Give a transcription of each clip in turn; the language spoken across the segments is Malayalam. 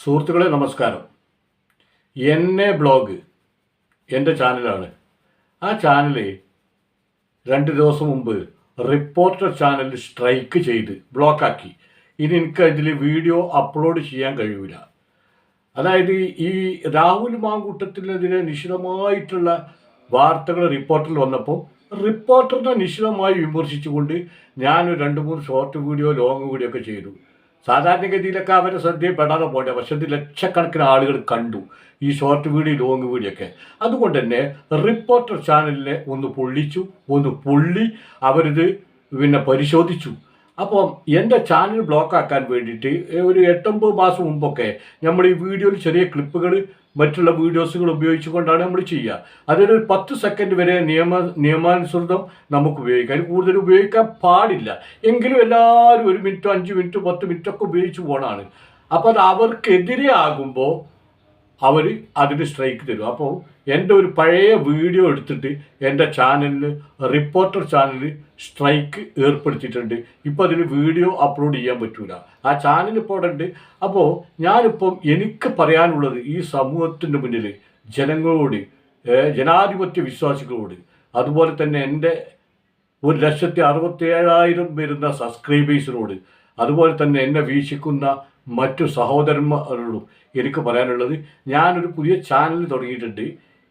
സുഹൃത്തുക്കളെ നമസ്കാരം. എൻ എ ബ്ലോഗ് എന്റെ ചാനലാണ്. ആ ചാനൽ രണ്ട് ദിവസം മുമ്പ് റിപ്പോർട്ടർ ചാനൽ സ്ട്രൈക്ക് ചെയ്ത് ബ്ലോക്കാക്കി. ഇനി എനിക്ക് അതിൽ വീഡിയോ അപ്ലോഡ് ചെയ്യാൻ കഴിയില്ല അതായത് ഈ രാഹുൽ മാങ്കൂട്ടത്തിനെതിരെ നിശിതമായിട്ടുള്ള വാർത്തകൾ റിപ്പോർട്ടിൽ വന്നപ്പോൾ റിപ്പോർട്ടറിനെ നിശിതമായി വിമർശിച്ചുകൊണ്ട് ഞാൻ രണ്ട് മൂന്ന് ഷോർട്ട് വീഡിയോ ലോങ് വീഡിയോ ഒക്കെ ചെയ്തു. സാധാരണഗതിയിലൊക്കെ അവരെ ശ്രദ്ധയിൽപ്പെടാതെ പോട്ടെ പക്ഷെ ഇത് ലക്ഷക്കണക്കിന് ആളുകൾ കണ്ടു ഈ ഷോർട്ട് വീഡിയോ ലോങ് വീഡിയോ ഒക്കെ. അതുകൊണ്ട് തന്നെ റിപ്പോർട്ടർ ചാനലിനെ ഒന്ന് പൊള്ളിച്ചു ഒന്ന് പൊള്ളി അവരിത് പിന്നെ പരിശോധിച്ചു. അപ്പോൾ എന്റെ ചാനൽ ബ്ലോക്കാക്കാൻ വേണ്ടിയിട്ട് ഒരു എട്ടൊമ്പത് മാസം മുമ്പൊക്കെ നമ്മൾ ഈ വീഡിയോയിൽ ചെറിയ ക്ലിപ്പുകൾ മറ്റുള്ള വീഡിയോസുകൾ ഉപയോഗിച്ചുകൊണ്ടാണ് നമ്മൾ ചെയ്യുക. അതൊരു പത്ത് സെക്കൻഡ് വരെ നിയമ നിയമാനുസൃതം നമുക്ക് ഉപയോഗിക്കാം. കൂടുതൽ ഉപയോഗിക്കാൻ പാടില്ല. എങ്കിലും എല്ലാവരും ഒരു മിനിറ്റോ അഞ്ച് മിനിറ്റോ പത്ത് മിനിറ്റോ ഒക്കെ ഉപയോഗിച്ച് പോകണമാണ് അപ്പോൾ അത് അവർക്കെതിരെ ആകുമ്പോൾ അവർ അതിന് സ്ട്രൈക്ക് തരും. അപ്പോൾ എന്റെ ഒരു പഴയ വീഡിയോ എടുത്തിട്ട് എന്റെ ചാനലിൽ റിപ്പോർട്ടർ ചാനലിൽ സ്ട്രൈക്ക് ഏർപ്പെടുത്തിയിട്ടുണ്ട്. ഇപ്പോൾ അതിന് വീഡിയോ അപ്ലോഡ് ചെയ്യാൻ പറ്റൂല. ആ ചാനൽ ഇപ്പോൾ അവിടെ ഉണ്ട്. അപ്പോൾ ഞാനിപ്പം എനിക്ക് പറയാനുള്ളത് ഈ സമൂഹത്തിന്റെ മുന്നിൽ ജനങ്ങളോട് ജനാധിപത്യ വിശ്വാസികളോട് അതുപോലെ തന്നെ എന്റെ ഒരു ലക്ഷത്തി അറുപത്തി ഏഴായിരം വരുന്ന സബ്സ്ക്രൈബേഴ്സിനോട് അതുപോലെ തന്നെ എന്നെ വീക്ഷിക്കുന്ന മറ്റു സഹോദരന്മാരോടും എനിക്ക് പറയാനുള്ളത് ഞാനൊരു പുതിയ ചാനൽ തുടങ്ങിയിട്ടുണ്ട്.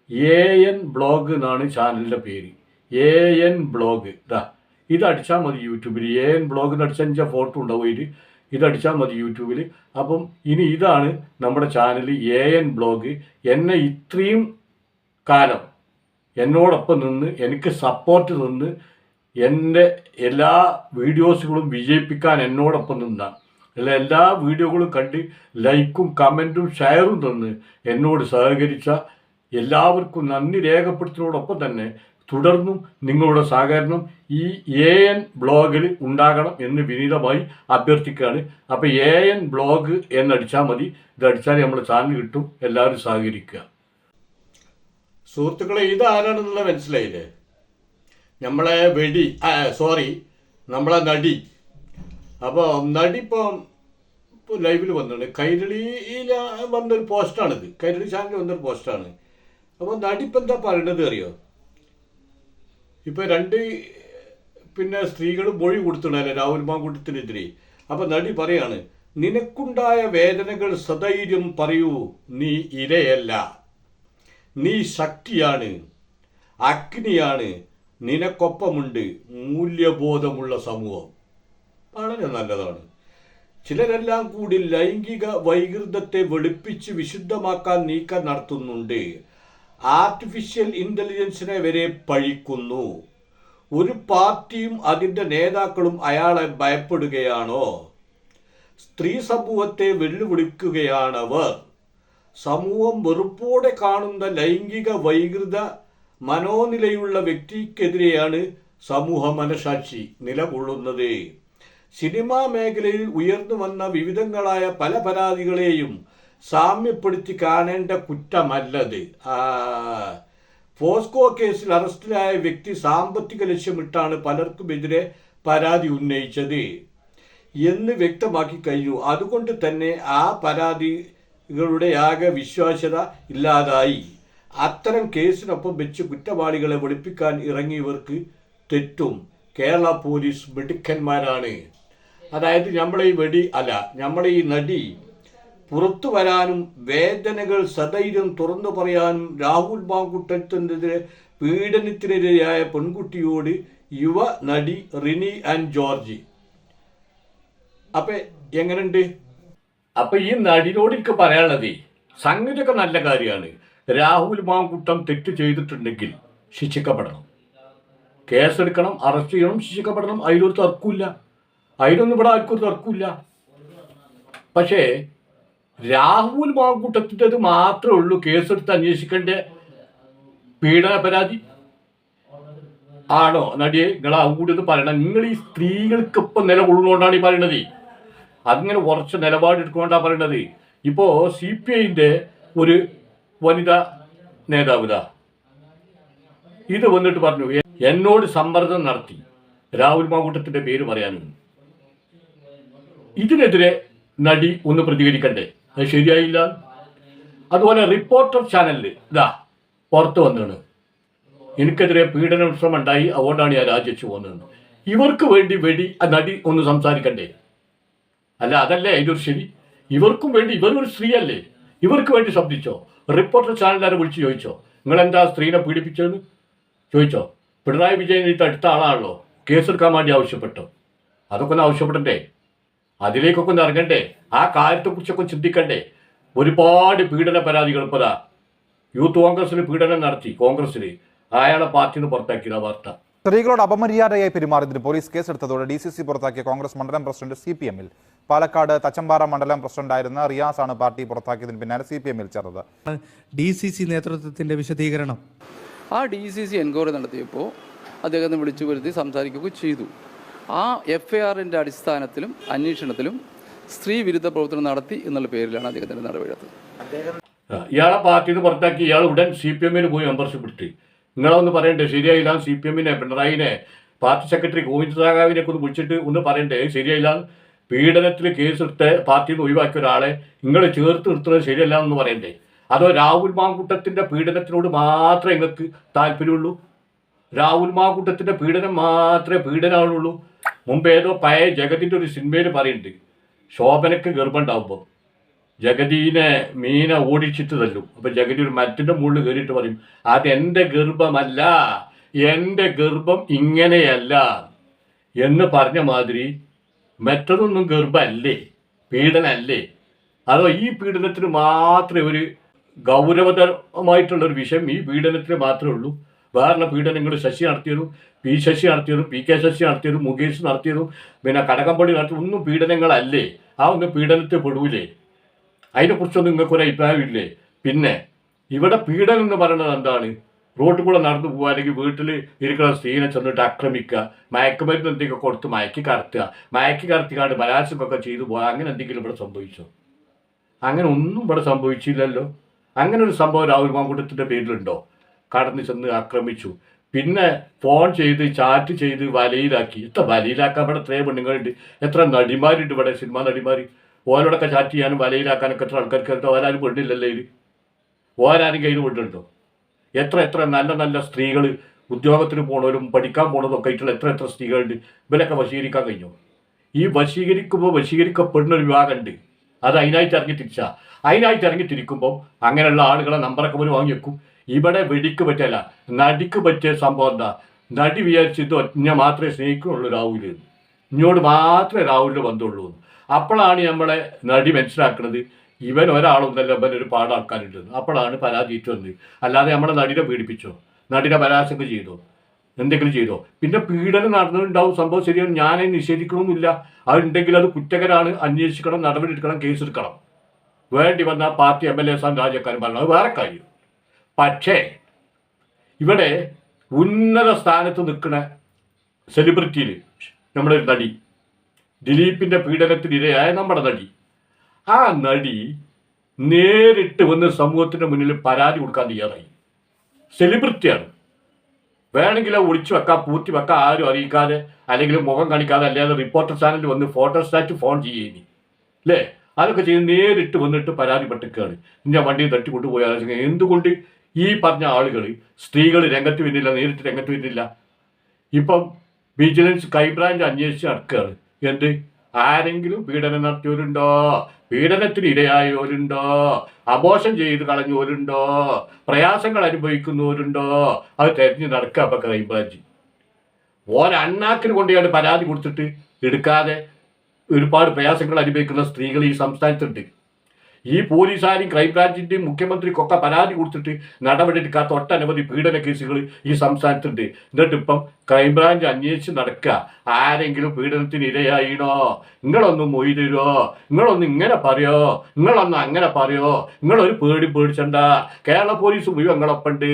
എ എൻ ബ്ലോഗ് എന്നാണ് ചാനലിന്റെ പേര്. എ എൻ ബ്ലോഗ് ഇതാ ഇതടിച്ചാൽ മതി യൂട്യൂബിൽ എ എൻ ബ്ലോഗ് എന്ന് അടിച്ചാൽ എന്റെ ഫോട്ടോ ഉണ്ടാവും ഇതിൽ ഇതടിച്ചാൽ മതി യൂട്യൂബിൽ അപ്പം ഇനി ഇതാണ് നമ്മുടെ ചാനൽ എ എൻ ബ്ലോഗ് എന്നെ ഇത്രയും കാലം എന്നോടൊപ്പം നിന്ന് എനിക്ക് സപ്പോർട്ട് നിന്ന് എന്റെ എല്ലാ വീഡിയോസുകളും വിജയിപ്പിക്കാൻ എന്നോടൊപ്പം നിന്ന അല്ല എല്ലാ വീഡിയോകളും കണ്ട് ലൈക്കും കമന്റും ഷെയറും തന്ന് എന്നോട് സഹകരിച്ച എല്ലാവർക്കും നന്ദി രേഖപ്പെടുത്തുന്നതോടൊപ്പം തന്നെ തുടർന്നും നിങ്ങളുടെ സഹകരണം ഈ എ എൻ ബ്ലോഗിൽ ഉണ്ടാകണം എന്ന് വിനീതമായി അഭ്യർത്ഥിക്കുകയാണ്. അപ്പോൾ എ എൻ ബ്ലോഗ് എന്നടിച്ചാൽ മതി. ഇതടിച്ചാൽ നമ്മുടെ ചാനൽ കിട്ടും. എല്ലാവരും സഹകരിക്കുക. സുഹൃത്തുക്കളെ ഇതാരാണെന്നുള്ള മനസ്സിലായില്ലേ? നമ്മളെ വെടി സോറി നമ്മളെ നടി. അപ്പോൾ നടി ഇപ്പം ഇപ്പോൾ ലൈവിൽ വന്നിട്ടുണ്ട്. കൈരളിയിൽ വന്നൊരു പോസ്റ്റാണിത്. കൈരളി ചാനലിൽ വന്നൊരു പോസ്റ്റാണ്. അപ്പോൾ നടി ഇപ്പം എന്താ പറയണത് അറിയോ? ഇപ്പോൾ രണ്ട് പിന്നെ സ്ത്രീകൾ മൊഴി കൊടുത്തിടല്ലേ രാഹുൽ മാങ്കൂട്ടത്തിനെതിരെ? അപ്പോൾ നടി പറയാണ് നിനക്കുണ്ടായ വേദനകൾ സധൈര്യം പറയൂ നീ ഇരയല്ല. നീ ശക്തിയാണ് അഗ്നിയാണ് നിനക്കൊപ്പമുണ്ട് മൂല്യബോധമുള്ള സമൂഹം. വളരെ നല്ലതാണ്. ചിലരെല്ലാം കൂടി ലൈംഗിക വൈകൃതത്തെ വെളുപ്പിച്ച് വിശുദ്ധമാക്കാൻ നീക്കം നടത്തുന്നുണ്ട്. ആർട്ടിഫിഷ്യൽ ഇന്റലിജൻസിനെ വരെ പഴിക്കുന്നു. ഒരു പാർട്ടിയും അതിന്റെ നേതാക്കളും അയാളെ ഭയപ്പെടുകയാണോ? സ്ത്രീ സമൂഹത്തെ വെല്ലുവിളിക്കുകയാണവർ. സമൂഹം വെറുപ്പോടെ കാണുന്ന ലൈംഗിക വൈകൃത മനോനിലയുള്ള വ്യക്തിക്കെതിരെയാണ് സമൂഹ മനസാക്ഷി നിലകൊള്ളുന്നത്. സിനിമാ മേഖലയിൽ ഉയർന്നു വന്ന വിവിധങ്ങളായ പല പരാതികളെയും സാമ്യപ്പെടുത്തി കാണേണ്ട കുറ്റമല്ലത്. ഫോസ്കോ കേസിൽ അറസ്റ്റിലായ വ്യക്തി സാമ്പത്തിക ലക്ഷ്യമിട്ടാണ് പലർക്കുമെതിരെ പരാതി ഉന്നയിച്ചത്. എന്ന് വ്യക്തമാക്കി കഴിഞ്ഞു. അതുകൊണ്ട് തന്നെ ആ പരാതികളുടെ ആകെ വിശ്വാസ്യത ഇല്ലാതായി. അത്തരം കേസിനൊപ്പം വെച്ച് കുറ്റവാളികളെ വെളുപ്പിക്കാൻ ഇറങ്ങിയവർക്ക് തെറ്റും. കേരള പോലീസ് മിടുക്കന്മാരാണ്. അതായത് നമ്മളെ ഈ വെടി അല്ല നമ്മളെ ഈ നടി പുറത്തു വരാനും വേദനകൾ സധൈര്യം തുറന്നു പറയാനും രാഹുൽ മാങ്കുട്ടത്തിനെതിരെ പീഡനത്തിനിരയായ പെൺകുട്ടിയോട് യുവ നടി റിനി ആൻഡ് ജോർജി. അപ്പൊ എങ്ങനെയുണ്ട്? അപ്പൊ ഈ നടിനോട് എനിക്ക് പറയാനുള്ളത് സംഗതിയൊക്കെ നല്ല കാര്യമാണ്. രാഹുൽ മാങ്കുട്ടം തെറ്റ് ചെയ്തിട്ടുണ്ടെങ്കിൽ ശിക്ഷിക്കപ്പെടണം. കേസെടുക്കണം അറസ്റ്റ് ചെയ്യണം ശിക്ഷിക്കപ്പെടണം. അതിലൊരു തർക്കമില്ല അതിനൊന്നും ഇവിടെ ആർക്കും ഒരു തർക്കമില്ല പക്ഷേ രാഹുൽ മാങ്കൂട്ടത്തിന്റെത് മാത്രമേ ഉള്ളൂ കേസെടുത്ത് അന്വേഷിക്കേണ്ട പീഡന പരാതി. ആണോ? നടിയെ നിങ്ങൾ അങ്ങോട്ട് പറയണം. നിങ്ങൾ ഈ സ്ത്രീകൾക്കൊപ്പം നിലകൊള്ളുന്നതുകൊണ്ടാണ് ഈ പറയണത്. അതിങ്ങനെ ഉറച്ച നിലപാടെടുക്കൊണ്ടാണ് പറയണത്. ഇപ്പോൾ സി പി ഐന്റെ ഒരു വനിതാ നേതാവിതാ ഇത് വന്നിട്ട് പറഞ്ഞു എന്നോട് സമ്മർദ്ദം നടത്തി. രാഹുൽ മാങ്കൂട്ടത്തിന്റെ പേര് പറയാനും. ഇതിനെതിരെ നടി ഒന്ന് പ്രതികരിക്കണ്ടേ? അത് ശരിയായില്ല. അതുപോലെ റിപ്പോർട്ടർ ചാനലിൽ ഇതാ പുറത്ത് വന്നാണ്. എനിക്കെതിരെ പീഡന ശ്രമം ഉണ്ടായി അതുകൊണ്ടാണ് ഞാൻ രാജിച്ചു പോകുന്നത് ഇവർക്ക് വേണ്ടി വെടി ആ നടി ഒന്ന് സംസാരിക്കണ്ടേ? അല്ല അതല്ലേ ഒരു ശരി? ഇവർക്കും വേണ്ടി ഇവരൊരു സ്ത്രീയല്ലേ? ഇവർക്ക് വേണ്ടി ശബ്ദിച്ചോ? റിപ്പോർട്ടർ ചാനലുകാരെ വിളിച്ച് ചോദിച്ചോ? നിങ്ങൾ എന്താ സ്ത്രീനെ പീഡിപ്പിച്ചതെന്ന് ചോദിച്ചോ? പിണറായി വിജയൻ ഇത് അടുത്ത ആളാണല്ലോ. കേസെടുക്കാൻ വേണ്ടി ആവശ്യപ്പെട്ടോ? അതൊക്കെ ഒന്ന് ആവശ്യപ്പെടണ്ടേ? അതിലേക്കൊക്കെ ഒന്ന് ഇറങ്ങണ്ടേ? ആ കാര്യത്തെക്കുറിച്ചൊക്കെ ചിന്തിക്കണ്ടേ? ഒരുപാട് പീഡന പരാതികൾ ഇപ്പതാ. യൂത്ത് കോൺഗ്രസിൽ പീഡനം നടത്തി കോൺഗ്രസിൽ അയാളെ പാർട്ടി നിന്ന് പുറത്താക്കിയ വാർത്ത. സ്ത്രീകളോട് അപമര്യാദയായി പെരുമാറിയതിന് പോലീസ് കേസെടുത്തതോടെ ഡി സി സി പുറത്താക്കിയ കോൺഗ്രസ് മണ്ഡലം പ്രസിഡന്റ് സി പി എമ്മിൽ. പാലക്കാട് തച്ചമ്പാറ മണ്ഡലം പ്രസിഡന്റായിരുന്ന റിയാസ് ആണ് പാർട്ടി പുറത്താക്കിയതിന് പിന്നാലെ സി പി എമ്മിൽ ചേർന്നത്. ഡി സി സി നേതൃത്വത്തിന്റെ വിശദീകരണം. ആ ഡി സി സി എൻക്വയറി നടത്തിയപ്പോൾ അദ്ദേഹത്തെ വിളിച്ചു വരുത്തി സംസാരിക്കുകയും ചെയ്തു. ആ എഫ് ഐ ആറിന്റെ അടിസ്ഥാനത്തിലും അന്വേഷണത്തിലും സ്ത്രീ വിരുദ്ധ പ്രവർത്തനം നടത്തി എന്നുള്ള പേരിലാണ് അദ്ദേഹത്തിന്റെ നടപടിയെടുത്തത് ഇയാളെ പാർട്ടിയിൽ പുറത്താക്കി ഇയാൾ ഉടൻ സി പി എമ്മിന് പോയി മെമ്പർഷിപ്പ് ഇട്ടി നിങ്ങളൊന്ന് പറയണ്ടേ ശരിയായില്ല സി പി എമ്മിനെ പിണറായിനെ പാർട്ടി സെക്രട്ടറി ഗോവിന്ദ് സാഗാവിനെ ഒന്ന് വിളിച്ചിട്ട് ഒന്ന് പറയണ്ടേ ശരിയായില്ല പീഡനത്തിൽ കേസെടുത്ത് പാർട്ടിയിൽ നിന്ന് ഒഴിവാക്കിയ ഒരാളെ നിങ്ങൾ ചേർത്ത് നിർത്തുന്നത് ശരിയല്ല എന്ന് പറയണ്ടേ? അതോ രാഹുൽ മാങ്കുട്ടത്തിന്റെ പീഡനത്തിനോട് മാത്രമേ നിങ്ങൾക്ക് താല്പര്യമുള്ളൂ? രാഹുൽ മാങ്കുട്ടത്തിന്റെ പീഡനം മാത്രമേ പീഡനമാണുള്ളൂ മുമ്പ് ഏതോ പഴയ ജഗതിന്റെ ഒരു സിനിമയിൽ പറയുന്നുണ്ട് ശോഭനക്ക് ഗർഭമുണ്ടാവുമ്പോൾ. ജഗതീനെ മീനെ ഓടിച്ചിട്ട് തല്ലും. അപ്പൊ ജഗതി ഒരു മറ്റിന്റെ മുകളിൽ കയറിയിട്ട് പറയും അതെന്റെ ഗർഭമല്ല എന്റെ ഗർഭം ഇങ്ങനെയല്ല എന്ന് പറഞ്ഞ മാതിരി മറ്റതൊന്നും ഗർഭമല്ലേ പീഡനല്ലേ അതോ ഈ പീഡനത്തിന് മാത്രമേ ഒരു ഗൗരവതരമായിട്ടുള്ള ഒരു വിഷയം ഈ പീഡനത്തിന് മാത്രമേ ഉള്ളൂ? വേറെ പീഡനങ്ങൾ ശശി നടത്തിയതും പി ശശി നടത്തിയതും പി കെ ശശി നടത്തിയതും മുകേഷ് നടത്തിയതും പിന്നെ കടകംപള്ളി നടത്തിയ ഒന്നും പീഡനങ്ങളല്ലേ? ആ ഒന്നും പീഡനത്തിൽ പെടൂലേ? അതിനെക്കുറിച്ചൊന്നും നിങ്ങൾക്കൊരു അഭിപ്രായമില്ലേ പിന്നെ ഇവിടെ പീഡനം എന്ന് പറയുന്നത് എന്താണ്? റോഡിൽ കൂടെ നടന്നു പോകുക അല്ലെങ്കിൽ വീട്ടിൽ ഇരിക്കുന്ന സ്ത്രീനെ ചെന്നിട്ട് ആക്രമിക്കുക മയക്കുമരുന്ന് എന്തെങ്കിലും കൊടുത്ത് മയക്കി കടത്തുക മയക്കി കടത്തിക്കാണ്ട് ബലാത്സംഗമൊക്കെ ചെയ്തു പോകുക അങ്ങനെ എന്തെങ്കിലും ഇവിടെ സംഭവിച്ചോ? അങ്ങനെ ഒന്നും ഇവിടെ സംഭവിച്ചില്ലല്ലോ. അങ്ങനെ ഒരു സംഭവം രാഹുൽ മാങ്കൂട്ടത്തിന്റെ പേരിലുണ്ടോ? കടന്നു ചെന്ന് ആക്രമിച്ചു. പിന്നെ ഫോൺ ചെയ്ത് ചാറ്റ് ചെയ്ത് വലയിലാക്കി. എത്ര വലയിലാക്കാൻ ഇവിടെ എത്രയും പെണ്ണുങ്ങളുണ്ട്. എത്ര നടിമാരുണ്ട് ഇവിടെ സിനിമാ നടിമാർ ഓരോടൊക്കെ ചാറ്റ് ചെയ്യാനും വലയിലാക്കാനൊക്കെ എത്ര ആൾക്കാർക്ക് എത്ര ഓരാരും പെണ്ണില്ലല്ലേ ഇത്. ഓരാരും കയ്യിൽ പെണ്ണുണ്ടോ? എത്ര എത്ര നല്ല നല്ല സ്ത്രീകൾ ഉദ്യോഗത്തിന് പോണവരും പഠിക്കാൻ പോണതും ഒക്കെ ആയിട്ടുള്ള എത്ര എത്ര സ്ത്രീകളുണ്ട്. ഇവരൊക്കെ വശീകരിക്കാൻ കഴിഞ്ഞു? ഈ വശീകരിക്കുമ്പോൾ വശീകരിക്കപ്പെടുന്ന ഒരു വിഭാഗമുണ്ട് അത് അതിനായിട്ട് ഇറങ്ങി തിരിച്ചാ. അതിനായിട്ട് ഇറങ്ങി തിരിക്കുമ്പോൾ അങ്ങനെയുള്ള ആളുകളെ നമ്പറൊക്കെ പോലും വാങ്ങി വെക്കും. ഇവിടെ വെടിക്ക് പറ്റല്ല നടിക്ക് പറ്റിയ സംഭവം എന്താ? നടി വിചാരിച്ചത് ഒറ്റ മാത്രമേ സ്നേഹിക്കുന്നുള്ളൂ രാഹുൽ. ഇങ്ങോട്ട് മാത്രമേ രാഹുലിന് ബന്ധമുള്ളൂ. അപ്പോഴാണ് നമ്മളെ നടി മനസ്സിലാക്കുന്നത് ഇവൻ ഒരാളൊന്നല്ല ഇവൻ ഒരു പാട് അപ്പോഴാണ് പരാതി വന്നത്. അല്ലാതെ നമ്മളെ നടിനെ പീഡിപ്പിച്ചോ? നടിനെ പരാശങ്ക ചെയ്തോ? എന്തെങ്കിലും ചെയ്തോ? പിന്നെ പീഡനം നടന്നിട്ടുണ്ടാവും സംഭവം ശരിയാണ് ഞാൻ നിഷേധിക്കണമെന്നില്ല. അതുണ്ടെങ്കിൽ അത് കുറ്റകരാണ്. അന്വേഷിക്കണം നടപടി എടുക്കണം കേസെടുക്കണം. വേണ്ടി വന്ന പാർട്ടി എം എൽ എ സ്ഥാൻ രാജക്കാരൻ പറഞ്ഞു അത് വേറെ കാര്യം. പക്ഷേ ഇവിടെ ഉന്നത സ്ഥാനത്ത് നിൽക്കുന്ന സെലിബ്രിറ്റിയിൽ നമ്മുടെ ഒരു നടി ദിലീപിന്റെ പീഡനത്തിനിരയായ നമ്മുടെ നടി ആ നടി നേരിട്ട് വന്ന് സമൂഹത്തിന്റെ മുന്നിൽ പരാതി കൊടുക്കാൻ തയ്യാറായി. സെലിബ്രിറ്റിയാണ് വേണമെങ്കിൽ ഒളിച്ചു വെക്കാം പൂത്തി വെക്കാം ആരും അറിയിക്കാതെ അല്ലെങ്കിൽ മുഖം കാണിക്കാതെ അല്ലാതെ റിപ്പോർട്ടർ ചാനലിൽ വന്ന് ഫോട്ടോ സ്റ്റാറ്റ് ഫോൺ ചെയ്യുന്നു അല്ലേ? അതൊക്കെ ചെയ്ത് നേരിട്ട് വന്നിട്ട് പരാതിപ്പെട്ടിരിക്കുകയാണ്. ഞാൻ വണ്ടി തട്ടി കൊണ്ടുപോയാൽ ആലോചിക്കുക. എന്തുകൊണ്ട് ഈ പറഞ്ഞ ആളുകൾ സ്ത്രീകൾ രംഗത്ത് വരുന്നില്ല നേരിട്ട് രംഗത്ത് വരുന്നില്ല ഇപ്പം വിജിലൻസ് ക്രൈംബ്രാഞ്ച് അന്വേഷിച്ച് നടക്കുകയാണ് എന്ത്? ആരെങ്കിലും പീഡനം നടത്തിയവരുണ്ടോ? പീഡനത്തിന് ഇരയായവരുണ്ടോ? അബോഷം ചെയ്ത് കളഞ്ഞവരുണ്ടോ? പ്രയാസങ്ങൾ അനുഭവിക്കുന്നവരുണ്ടോ? അത് തെരഞ്ഞു നടക്കുക അപ്പം ക്രൈംബ്രാഞ്ച്. ഓരണ്ണാക്കിന് കൊണ്ടുപോയാണ് പരാതി കൊടുത്തിട്ട് എടുക്കാതെ ഒരുപാട് പ്രയാസങ്ങൾ അനുഭവിക്കുന്ന സ്ത്രീകൾ ഈ സംസ്ഥാനത്തുണ്ട്. ഈ പോലീസുകാരും ക്രൈംബ്രാഞ്ചിന്റെയും മുഖ്യമന്ത്രിക്കൊക്കെ പരാതി കൊടുത്തിട്ട് നടപടിയെടുക്കാത്ത ഒട്ടനവധി പീഡന കേസുകൾ ഈ സംസ്ഥാനത്തുണ്ട്. എന്നിട്ടിപ്പം ക്രൈംബ്രാഞ്ച് അന്വേഷിച്ച് നടക്കുക. ആരെങ്കിലും പീഡനത്തിന് ഇരയായിണോ നിങ്ങളൊന്ന് മൊയ് തരുമോ നിങ്ങളൊന്ന് ഇങ്ങനെ പറയോ? നിങ്ങളൊന്ന് അങ്ങനെ പറയോ? നിങ്ങളൊരു പേടി പേടിച്ചണ്ട. കേരള പോലീസ് മുഴുവൻ നിങ്ങളൊപ്പുണ്ട്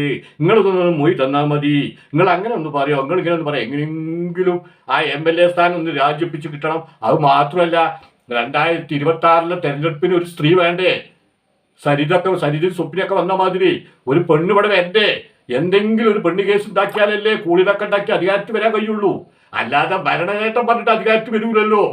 നിങ്ങളിതൊന്ന് മൊയ് തന്നാൽ മതി. നിങ്ങൾ അങ്ങനെ ഒന്ന് പറയോ? നിങ്ങൾ ഇങ്ങനെ ഒന്ന് പറയാം? എങ്ങനെയെങ്കിലും ആ എം എൽ എ സ്ഥാനം ഒന്ന് രാജിപ്പിച്ച് കിട്ടണം. അത് മാത്രമല്ല രണ്ടായിരത്തി ഇരുപത്തി ആറിലെ തെരഞ്ഞെടുപ്പിന് ഒരു സ്ത്രീ വേണ്ടേ? സരിതൊക്കെ സരിതി സ്വപ്നയൊക്കെ വന്ന മാതിരി ഒരു പെണ്ണ് ഇവിടെ വേണ്ടേ? എന്തെങ്കിലും ഒരു പെണ്ണ് കേസ് ഉണ്ടാക്കിയാലല്ലേ കൂളിതൊക്കെ ഉണ്ടാക്കി അധികാരത്തിൽ വരാൻ കഴിയുള്ളൂ. അല്ലാതെ ഭരണനേട്ടം പറഞ്ഞിട്ട് അധികാരത്തിൽ വരൂലല്ലോ.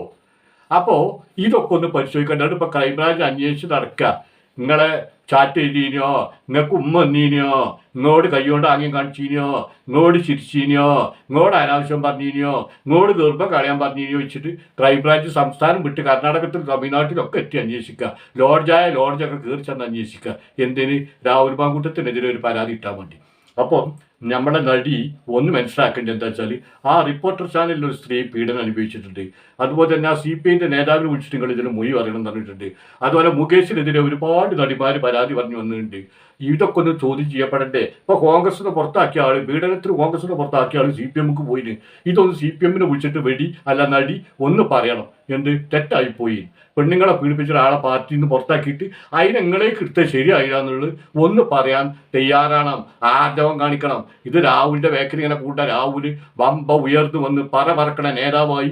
അപ്പോൾ ഇതൊക്കെ ഒന്ന് പരിശോധിക്കേണ്ടതാണ് ഇപ്പോൾ ക്രൈംബ്രാഞ്ച് അന്വേഷിച്ച് നടക്കുക നിങ്ങളെ ചാറ്റ് എഴുതിനോ നിങ്ങൾക്ക് ഉമ്മ വന്നീനോ? ഇങ്ങോട് കൈകൊണ്ട് ആംഗ്യം കാണിച്ചീനോ? ഇങ്ങോട് ചിരിച്ചീനോ? ഇങ്ങോട് അനാവശ്യം പറഞ്ഞീനോ? ഇങ്ങോട് ഗർഭം കളയാൻ പറഞ്ഞീനോ? വെച്ചിട്ട് ക്രൈംബ്രാഞ്ച് സംസ്ഥാനം വിട്ട് കർണാടകത്തിൽ തമിഴ്നാട്ടിലൊക്കെ എത്തി അന്വേഷിക്കുക. ലോഡ്ജായ ലോഡ്ജൊക്കെ കയറി അന്വേഷിക്കുക. എന്തിന്? രാഹുൽ മാങ്കൂട്ടത്തിനെതിരെ ഒരു പരാതി ഇട്ടാൻ വേണ്ടി അപ്പം നമ്മുടെ നടി ഒന്ന് മനസ്സിലാക്കേണ്ടത് എന്താ വെച്ചാൽ ആ റിപ്പോർട്ടർ ചാനലിൽ ഒരു സ്ത്രീ പീഡനം അനുഭവിച്ചിട്ടുണ്ട്. അതുപോലെ തന്നെ ആ സി പി ഐന്റെ നേതാവിനെ വിളിച്ചിട്ട് നിങ്ങൾ ഇതിന് മൊഴി പറയണം എന്ന് പറഞ്ഞിട്ടുണ്ട്. അതുപോലെ മുകേഷിനെതിരെ ഒരുപാട് നടിമാർ പരാതി പറഞ്ഞു വന്നിട്ടുണ്ട്. ഇതൊക്കെ ഒന്ന് ചോദ്യം ചെയ്യപ്പെടണ്ടേ. ഇപ്പൊ കോൺഗ്രസിനെ പുറത്താക്കിയ ആൾ പീഡനത്തിന് കോൺഗ്രസിനെ പുറത്താക്കിയ ആൾ സി പി എമ്മുക്ക് പോയിന്. ഇതൊന്ന് സി പി എമ്മിനെ വിളിച്ചിട്ട് വെടി അല്ല നടി ഒന്ന് പറയണം. എന്ത്? തെറ്റായി പോയി പെണ്ണുങ്ങളെ പീഡിപ്പിച്ച ഒരാളെ പാർട്ടിയിൽ നിന്ന് പുറത്താക്കിയിട്ട് അതിനെങ്ങളെ കിട്ടുക ശരിയായില്ല എന്നുള്ളത് ഒന്ന് പറയാൻ തയ്യാറാണം. ആർജവം കാണിക്കണം. ഇത് രാഹുലിന്റെ വേക്കറി ഇങ്ങനെ കൂട്ടാൻ രാഹുൽ വമ്പ ഉയർന്നു വന്ന് പറ പറക്കണ നേതാവായി.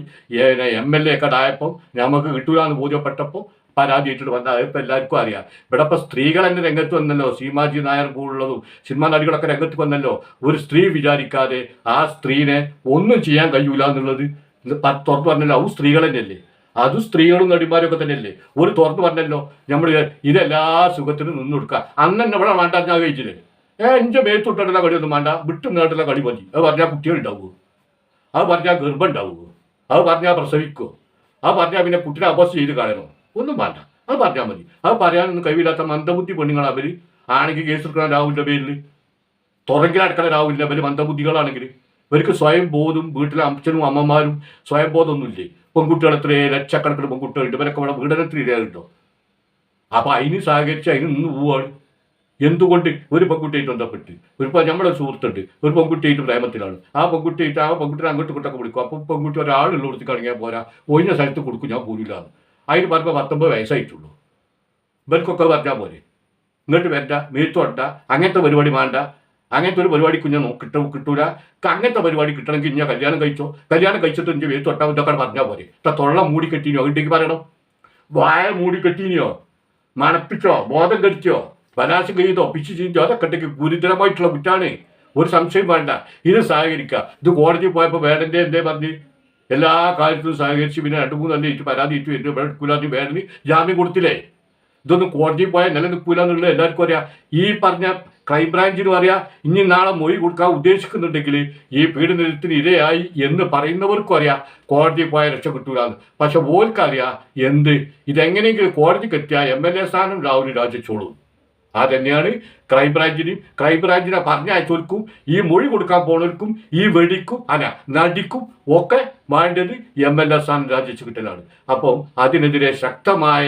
എം എൽ എ ഒക്കെ ആയപ്പം നമുക്ക് കിട്ടൂല എന്ന് ബോധ്യപ്പെട്ടപ്പോൾ പരാതി ഏറ്റിട്ട് വന്ന ഇപ്പം എല്ലാവർക്കും അറിയാം. ഇവിടെ ഇപ്പോൾ സ്ത്രീകൾ തന്നെ രംഗത്ത് വന്നല്ലോ. സീമാജി നായർ പോലുള്ളതും സിനിമാ നടികളൊക്കെ രംഗത്ത് വന്നല്ലോ. ഒരു സ്ത്രീ വിചാരിക്കാതെ ആ സ്ത്രീനെ ഒന്നും ചെയ്യാൻ കഴിയൂല എന്നുള്ളത് തുറന്നു പറഞ്ഞല്ലോ. അതും സ്ത്രീകൾ തന്നെയല്ലേ? അതും സ്ത്രീകളും നടിമാരും ഒക്കെ തന്നെയല്ലേ? ഒരു തുറന്നു പറഞ്ഞല്ലോ. നമ്മൾ ഇതെല്ലാ സുഖത്തിനും നിന്ന് കൊടുക്കുക. അന്ന് തന്നെ ഇവിടെ വേണ്ട ഞാൻ കഴിച്ചില്ലേ ഏ എന്റെ മേത്തുട്ടുള്ള കളിയൊന്നും വേണ്ട. വിട്ടും നേട്ടുള്ള കളി മതി. അത് പറഞ്ഞാൽ കുട്ടികളുണ്ടാവുമോ അത് പറഞ്ഞാൽ ഗർഭം ഉണ്ടാവുമോ അത് പറഞ്ഞാൽ പ്രസവിക്കുമോ അത് പറഞ്ഞാൽ പിന്നെ കുട്ടിനെ അബോസ് ചെയ്ത് കളയണോ? ഒന്നും വേണ്ട അത് പറഞ്ഞാൽ മതി. അത് പറയാനൊന്നും കഴിവില്ലാത്ത മന്ദബുദ്ധി പെണ്ണുങ്ങൾ അവർ ആണെങ്കിൽ കേസ് എടുക്കണം രാഹുലിന്റെ പേരിൽ തുറങ്കിലടക്കണ രാഹുലിന്റെ അവർ മന്ദബുദ്ധികളാണെങ്കിൽ ഇവർക്ക് സ്വയം ബോധം വീട്ടിലെ അച്ഛനും അമ്മമാരും സ്വയം ബോധമൊന്നുമില്ലേ? പെൺകുട്ടികൾ എത്ര ലക്ഷക്കണക്കിന് പെൺകുട്ടികളുണ്ട്. ഇവരൊക്കെ ഇവിടെ പീഡനത്തിന് ഇരയാകുണ്ടോ അപ്പോൾ അതിന് സഹകരിച്ച് അതിന് നിന്ന് പോവാണ്. എന്തുകൊണ്ട് ഒരു പെൺകുട്ടിയായിട്ട് ബന്ധപ്പെട്ട്? ഒരു നമ്മുടെ സുഹൃത്തുണ്ട്. ഒരു പെൺകുട്ടിയായിട്ട് പ്രേമത്തിലാണ്. ആ പെൺകുട്ടിയായിട്ട് ആ പെൺകുട്ടിനെ അങ്ങോട്ട് ഇങ്ങോട്ടൊക്കെ വിളിക്കും. അപ്പം പെൺകുട്ടി ഒരാളുള്ള കൊടുത്ത് കളിക്കാൻ പോരാ. ഒഴിഞ്ഞ സ്ഥലത്ത് കൊടുക്കും. ഞാൻ പോരില്ലാന്ന് അതിന് പറഞ്ഞപ്പോൾ പത്തൊമ്പത് വയസ്സായിട്ടുള്ളൂ. ഇവർക്കൊക്കെ പറഞ്ഞാൽ പോരെ. ഇങ്ങോട്ട് വരണ്ട മേത്തോട്ട അങ്ങനത്തെ പരിപാടി വേണ്ട. അങ്ങനത്തെ ഒരു പരിപാടി കുഞ്ഞ് കിട്ട കിട്ടൂല. അങ്ങനത്തെ പരിപാടി കിട്ടണമെങ്കിൽ ഇഞ്ഞ കല്യാണം കഴിച്ചോ. കല്യാണം കഴിച്ചിട്ട് ഇഞ്ച് തൊട്ടാ ഇതൊക്കെ പറഞ്ഞാൽ പോരെ. ഇത്ര തൊള്ള മൂടി കെട്ടിനിയോ അങ്ങോട്ടേക്ക് പറയണം. വായ മൂടി കെട്ടിനിയോ മണപ്പിച്ചോ ബോധം കെടുത്തിയോ ബലാശം ചെയ്തോ പിച്ച് ചെയ്തോ അതൊക്കെ ഉണ്ടെങ്കിൽ ഗുരുതരമായിട്ടുള്ള കുറ്റാണ്. ഒരു സംശയം വേണ്ട. ഇത് സഹകരിക്കുക ഇത് കോടതി പോയപ്പോൾ വേണ്ടേ എന്തേ പറഞ്ഞ്? എല്ലാ കാര്യത്തിലും സഹകരിച്ച് പിന്നെ രണ്ട് മൂന്ന് തന്നെ ഇട്ട് പരാതി ഇട്ടു എന്റെ എടുക്കൂലാന്ന് വേടന് ജാമ്യം കൊടുത്തില്ലേ? ഇതൊന്നും കോടതിയിൽ പോയാൽ നിലനിൽക്കൂല എന്നുള്ളത് എല്ലാവർക്കും അറിയാം. ഈ പറഞ്ഞ ക്രൈംബ്രാഞ്ചിനും അറിയാം. ഇനി നാളെ മൊഴി കൊടുക്കാൻ ഉദ്ദേശിക്കുന്നുണ്ടെങ്കിൽ ഈ പീഡനത്തിന് ഇരയായി എന്ന് പറയുന്നവർക്കും അറിയാം. കോടതിയിൽ പോയാൽ രക്ഷ കിട്ടൂലെന്ന്. പക്ഷെ ഓർക്കറിയാം എന്ത്? ഇതെങ്ങനെയെങ്കിലും കോടതിക്ക് എത്തിയാൽ എം എൽ എ സ്ഥാനം രാഹുൽ രാജിച്ചോളും. അതന്നെയാണ് ക്രൈംബ്രാഞ്ചിനെയും ക്രൈംബ്രാഞ്ചിനെ പറഞ്ഞയച്ചവർക്കും ഈ മൊഴി കൊടുക്കാൻ പോണവർക്കും ഈ വെടിക്കും അല്ല നടിക്കും ഒക്കെ വേണ്ടത് എം എൽ എ സ്ഥാനം രാജിച്ചു കിട്ടലാണ്. അപ്പം അതിനെതിരെ ശക്തമായ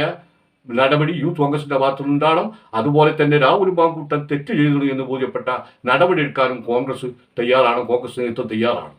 നടപടി യൂത്ത് കോൺഗ്രസിന്റെ ഭാഗത്തുനിന്നുണ്ടാകണം അതുപോലെ തന്നെ രാഹുൽ മാങ്കൂട്ടൻ തെറ്റ് ചെയ്തു എന്ന് ബോധ്യപ്പെട്ട നടപടി എടുക്കാനും കോൺഗ്രസ് തയ്യാറാണ് കോൺഗ്രസ് നേതൃത്വം തയ്യാറാണ്.